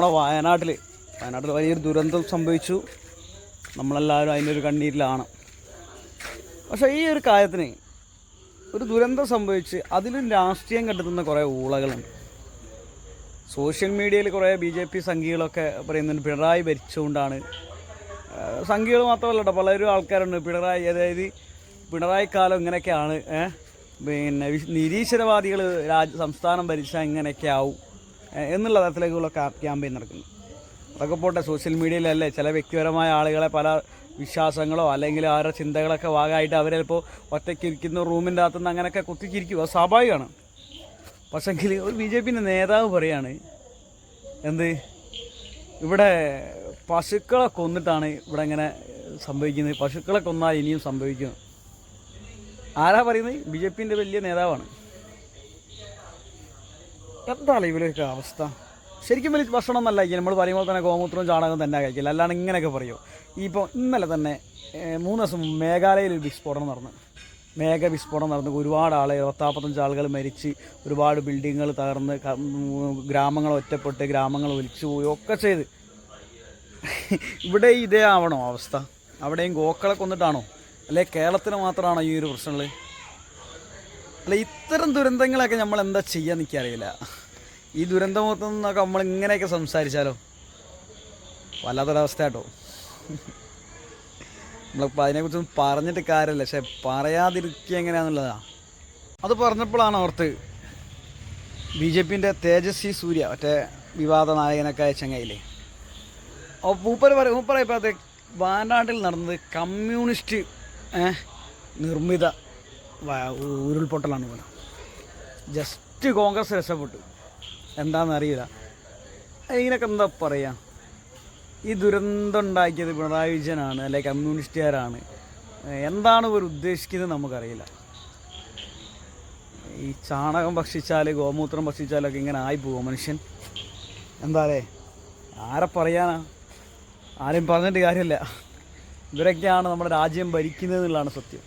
നമ്മുടെ വയനാട്ടിൽ വയനാട്ടിൽ വലിയൊരു ദുരന്തം സംഭവിച്ചു. നമ്മളെല്ലാവരും അതിന്റെ ഒരു കണ്ണീരിലാണ്. പക്ഷേ ഈ ഒരു കാര്യത്തിന് ഒരു ദുരന്തം സംഭവിച്ച് അതിലും രാഷ്ട്രീയം കണ്ടെത്തുന്ന കുറേ ഊളകളുണ്ട്. സോഷ്യൽ മീഡിയയിൽ കുറേ ബി ജെ പി സംഘികളൊക്കെ പറയുന്നുണ്ട് പിണറായി ഭരിച്ചുകൊണ്ടാണ്. സംഘികൾ മാത്രമല്ല കേട്ടോ പലരും ആൾക്കാരുണ്ട്. പിണറായി അതായത് പിണറായി കാലം ഇങ്ങനെയൊക്കെയാണ്. പിന്നെ നിരീശ്വരവാദികൾ രാജ് സംസ്ഥാനം ഭരിച്ചാൽ ഇങ്ങനെയൊക്കെ ആവും. എന്നുള്ള തരത്തിലേക്കുള്ള ക്യാമ്പയിൻ നടക്കുന്നു. അതൊക്കെ പോട്ടെ സോഷ്യൽ മീഡിയയിലല്ലേ ചില വ്യക്തിപരമായ ആളുകളെ പല വിശ്വാസങ്ങളോ അല്ലെങ്കിൽ അവരുടെ ചിന്തകളൊക്കെ ഭാഗമായിട്ട് അവരെ ചിലപ്പോൾ ഒറ്റയ്ക്ക് ഇരിക്കുന്ന റൂമിന്റെ അകത്തുനിന്ന് അങ്ങനെയൊക്കെ കുത്തിച്ചിരിക്കും അത് സ്വാഭാവികമാണ്. പക്ഷെങ്കിൽ ഒരു ബി ജെ പിന്റെ നേതാവ് പറയാണ് എന്ത്? ഇവിടെ പശുക്കളെ കൊന്നിട്ടാണ് ഇവിടെ ഇങ്ങനെ സംഭവിക്കുന്നത്. പശുക്കളെ കൊന്നാൽ ഇനിയും സംഭവിക്കും. ആരാ പറയുന്നത്? ബി ജെ പിന്റെ വലിയ നേതാവാണ്. എന്താണ് ഇവരൊക്കെ അവസ്ഥ? ശരിക്കും വലിയ ഭക്ഷണം എന്നല്ല കഴിക്കുക നമ്മൾ പറയുമ്പോൾ തന്നെ ഗോമൂത്രവും ചാണകവും തന്നെ കഴിക്കില്ല അല്ലാണ്ട് ഇങ്ങനെയൊക്കെ പറയുമോ ഇപ്പോൾ ഇന്നലെ തന്നെ മൂന്ന് ദിവസം മേഘാലയയിൽ ഒരു വിസ്ഫോടനം നടന്നു. മേഘ വിസ്ഫോടനം നടന്നു ഒരുപാട് ആളെ പത്താപ്പത്തഞ്ച് ആളുകൾ മരിച്ച് ഒരുപാട് ബിൽഡിങ്ങുകൾ തകർന്ന് ഗ്രാമങ്ങൾ ഒറ്റപ്പെട്ട് ഗ്രാമങ്ങൾ ഒലിച്ചു പോയി ഒക്കെ ചെയ്ത്. ഇവിടെ ഇതേ ആവണോ അവസ്ഥ? അവിടെയും ഗോക്കളെ കൊന്നിട്ടാണോ? അല്ലെ കേരളത്തിന് മാത്രമാണോ ഈ ഒരു പ്രശ്നങ്ങൾ അല്ല ഇത്തരം ദുരന്തങ്ങളൊക്കെ നമ്മൾ എന്താ ചെയ്യാൻ എനിക്കറിയില്ല ഈ ദുരന്തമുഖത്ത് നിന്നൊക്കെ നമ്മൾ ഇങ്ങനെയൊക്കെ സംസാരിച്ചാലോ? വല്ലാത്തൊരവസ്ഥ കേട്ടോ നമ്മളിപ്പോൾ അതിനെക്കുറിച്ചൊന്നും പറഞ്ഞിട്ട് കാര്യമില്ല പക്ഷെ പറയാതിരിക്കുക എങ്ങനെയാണെന്നുള്ളതാണ് അത് പറഞ്ഞപ്പോഴാണ് ഓർത്ത് ബി ജെ പിന്റെ തേജസ്വി സൂര്യ മറ്റേ വിവാദ നായകനൊക്കെ ആയ ചങ്ങയില്ലേ അപ്പോൾ മൂപ്പർ പറയും മൂപ്പർ ഇപ്പോഴത്തെ വയനാട്ടിൽ നടന്നത് കമ്മ്യൂണിസ്റ്റ് നിർമ്മിത ഉരുൾപൊട്ടലാണ് പോലെ ജസ്റ്റ് കോൺഗ്രസ് രക്ഷപ്പെട്ടു. എന്താണെന്ന് അറിയില്ല ഇതിനൊക്കെ എന്താ പറയുക ഈ ദുരന്തം ഉണ്ടാക്കിയത് പിണറായി വിജയനാണ് അല്ലെ കമ്മ്യൂണിസ്റ്റുകാരാണ്. എന്താണ് ഇവർ ഉദ്ദേശിക്കുന്നത് നമുക്കറിയില്ല. ഈ ചാണകം ഭക്ഷിച്ചാൽ ഗോമൂത്രം ഭക്ഷിച്ചാലൊക്കെ ഇങ്ങനെ ആയി പോകും മനുഷ്യൻ? എന്താ അല്ലേ? ആരെ പറയാനാ? ആരും പറഞ്ഞിട്ട് കാര്യമില്ല. ഇവരൊക്കെയാണ് നമ്മുടെ രാജ്യം ഭരിക്കുന്നത് എന്നുള്ളതാണ് സത്യം.